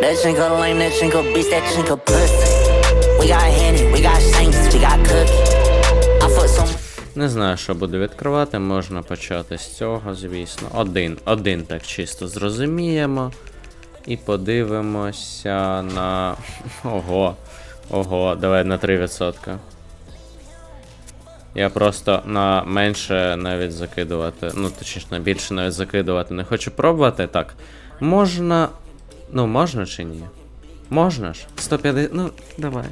That chinko lame, that chinko bitch, that chinko pussy. We got Henny, we got Shanks, we got Cookie. Не знаю, що буду відкривати, можна почати з цього, звісно. Один, один так чисто зрозуміємо. І подивимося на. Ого. Ого, давай на 3%. Я просто на менше навіть закидувати. Ну, точніше, на більше навіть закидувати не хочу пробувати. Так. Можна. Ну, можна чи ні? Можна ж? 150. Ну, давай.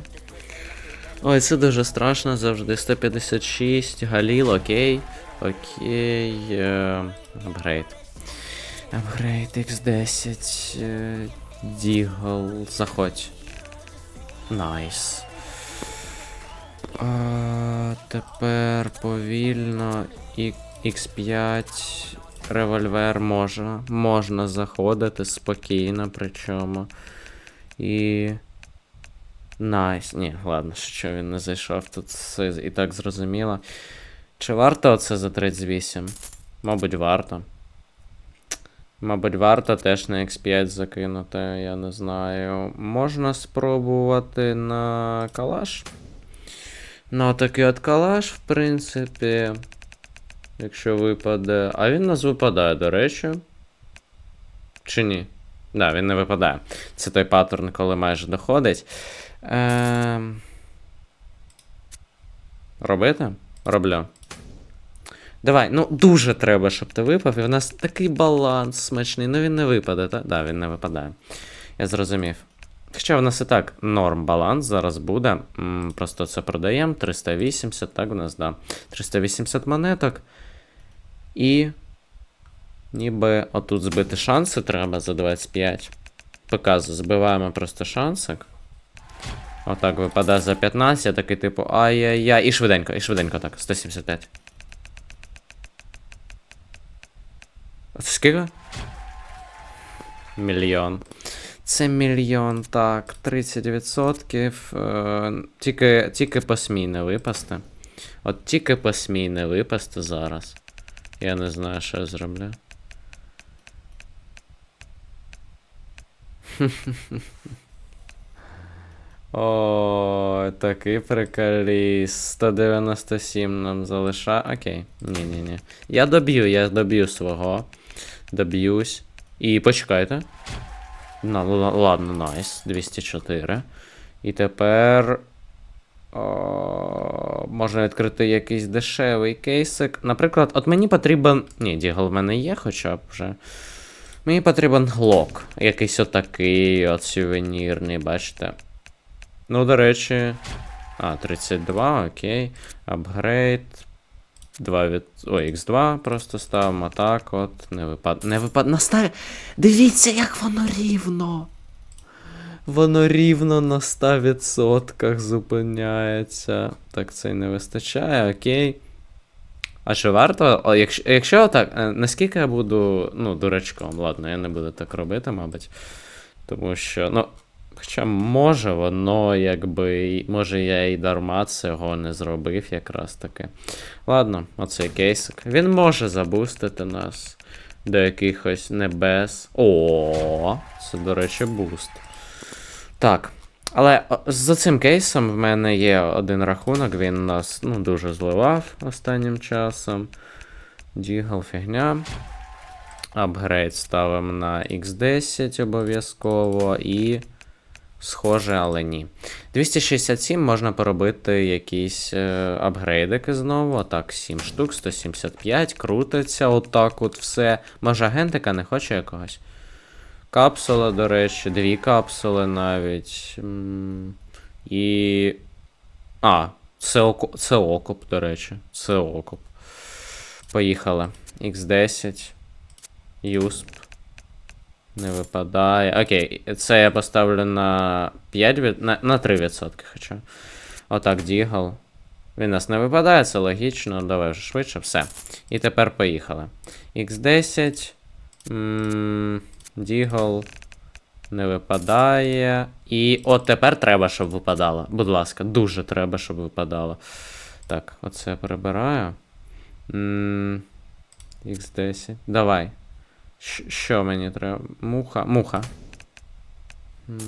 Ой, це дуже страшно завжди. 156, Галіл, окей. Окей. Е, апгрейд. Апгрейд X10. Е, Дігл. Заходь. Найс. А, тепер повільно. X5. Револьвер можна. Можна заходити спокійно, причому. І. Найс. Ні, ладно, що він не зайшов, тут все і так зрозуміло. Чи варто оце за 38? Мабуть, варто. Мабуть, варто теж на X5 закинути, я не знаю. Можна спробувати на калаш. На такий от калаш, в принципі. Якщо випаде. А він нас випадає, до речі. Чи ні? Да, він не випадає. Це той паттерн, коли майже доходить. Ем... Робити? Роблю. Давай, ну дуже треба, щоб ти випав. І в нас такий баланс смачний. Ну він не випаде, так? Да, він не випадає. Я зрозумів. Хоча в нас і так норм баланс зараз буде. М, Просто це продаємо. 380, так в нас, да. 380 монеток. І. Ніби отут збити шанси треба за 25. Показую, збиваємо просто шансик. Отак випадає за 15, такий типу, ай-яй-яй. І швиденько, і швиденько так, 175. Це скільки? Мільйон. Це мільйон, так, 30%. Е, тільки, тільки посмій не випасти. От тільки посмій не випасти зараз. Я не знаю, що я зроблю. О, такий приколіст. 197 нам залишає. Окей. Ні-ні-ні. Я доб'ю, я доб'ю свого. Доб'юсь. І почекайте. На, ладно, найс. 204. І тепер. О, можна відкрити якийсь дешевий кейсик. Наприклад, от мені потрібен. Ні, дігл в мене є хоча б вже. Мені потрібен глок. Якийсь отакий, от сувенірний, бачите. Ну, до речі. А, 32, окей. Апгрейд. 2 від. Ой, X2 просто ставимо. Так, от. Не випад. Не випад. Настав... Дивіться, як воно рівно. Воно рівно на 100% зупиняється. Так, це й не вистачає, окей. А що варто? Якщо, якщо так, е, наскільки я буду, ну, дурачком, ладно, я не буду так робити, мабуть. Тому що, ну, хоча може воно, якби, може я і дарма цього не зробив якраз таки. Ладно, оцей кейсик. Він може забустити нас до якихось небес. О, це, до речі, буст. Так. Але за цим кейсом в мене є один рахунок, він нас ну, дуже зливав останнім часом. Дігл фігня. Апгрейд ставимо на X10 обов'язково і. Схоже, але ні. 267 можна поробити якісь е, апгрейдики знову. Отак, 7 штук, 175, крутиться, отак от все. Може, агентика не хоче якогось? Капсула, до речі, дві капсули навіть. І. А, це, оку... це окуп, до речі. Це окуп. Поїхали. X10. Юсп. Не випадає. Окей, це я поставлю на 5 від... на, на 3%, хоча. Отак, Дігл. Він нас не випадає, це логічно. Давай вже швидше, все. І тепер поїхали. X10. М, Дігл. Не випадає. І от тепер треба, щоб випадало. Будь ласка, дуже треба, щоб випадало. Так, оце я прибираю. М, X10. Давай. Щ- Що мені треба? Муха. Муха.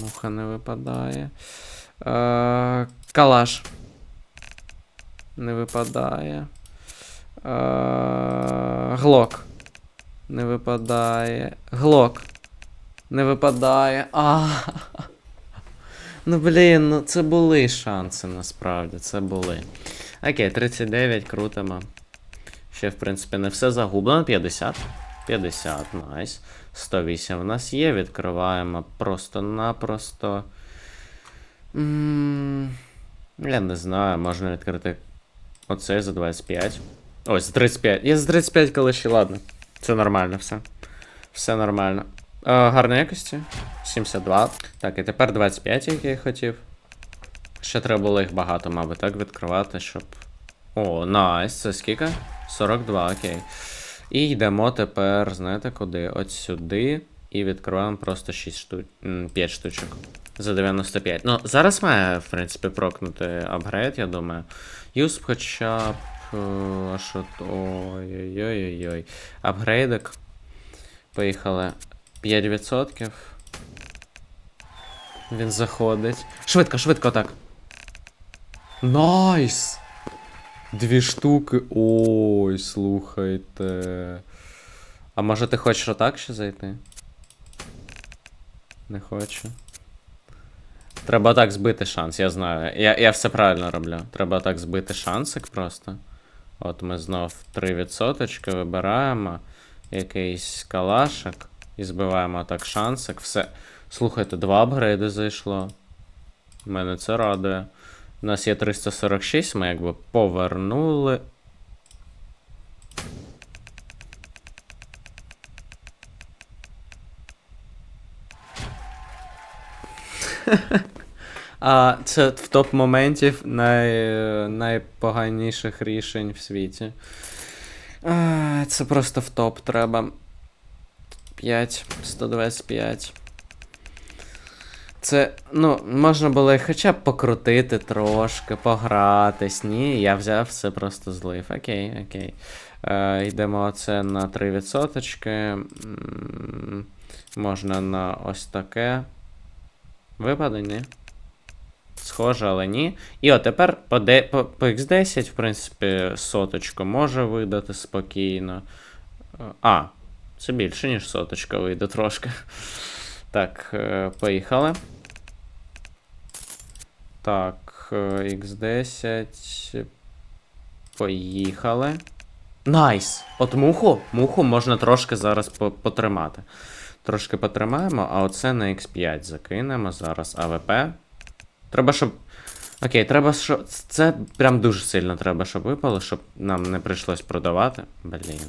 Муха не випадає. Е, калаш. Не випадає. Е, глок. Не випадає. Глок. Не випадає. А. Ну блін, ну це були шанси насправді, це були. Окей, 39, крутимо. Ще, в принципі, не все загублено. 50. 50, найс. 108 в нас є, відкриваємо просто-напросто. Я не знаю, можна відкрити оцей за 25. Ось, за 35. Я за 35 калиші, ладно. Це нормально все. Все нормально. Гарної якості. 72. Так, і тепер 25, як я хотів. Ще треба було їх багато, мабуть, так, відкривати, щоб. О, найс, це скільки? 42, окей. І йдемо тепер, знаєте куди? От сюди. І відкриваємо просто 6 штук. 5 штучок. За 95. Ну, зараз має, в принципі, прокнути апгрейд, я думаю. Юсп хоча б. е, А що то. Ой-ой-ой-ой. Апгрейдик. Поїхали. 5%. Він заходить. Швидко, швидко так. Найс! Дві штуки. Ой, слухайте. А може ти хочеш отак ще зайти? Не хочу. Треба так збити шанс, я знаю. Я, я все правильно роблю. Треба так збити шансик просто. От ми знов 3% вибираємо. Якийсь калашик. І збиваємо так шансик. Все. Слухайте, два апгрейди зайшло. Мене це радує. У нас є 346, ми якби повернули. А це в топ моментів най... найпоганіших рішень в світі. А, це просто в топ треба. 5, 125. Це, ну, можна було хоча б покрутити трошки, погратись. Ні, я взяв все просто злив. Окей, окей. Е, йдемо це на 3%. М, Можна на ось таке. Випаде, ні? Схоже, але ні. І от тепер по, де, по, по X10, в принципі, соточку може видати спокійно. Е, А, це більше, ніж соточка вийде трошки. Так, е, поїхали. Так, е, X10. Поїхали. Найс! От муху, муху можна трошки зараз по- потримати. Трошки потримаємо, а оце на X5 закинемо зараз АВП. Треба, щоб. Окей, треба, щоб. Це прям дуже сильно треба, щоб випало, щоб нам не прийшлось продавати. Блін.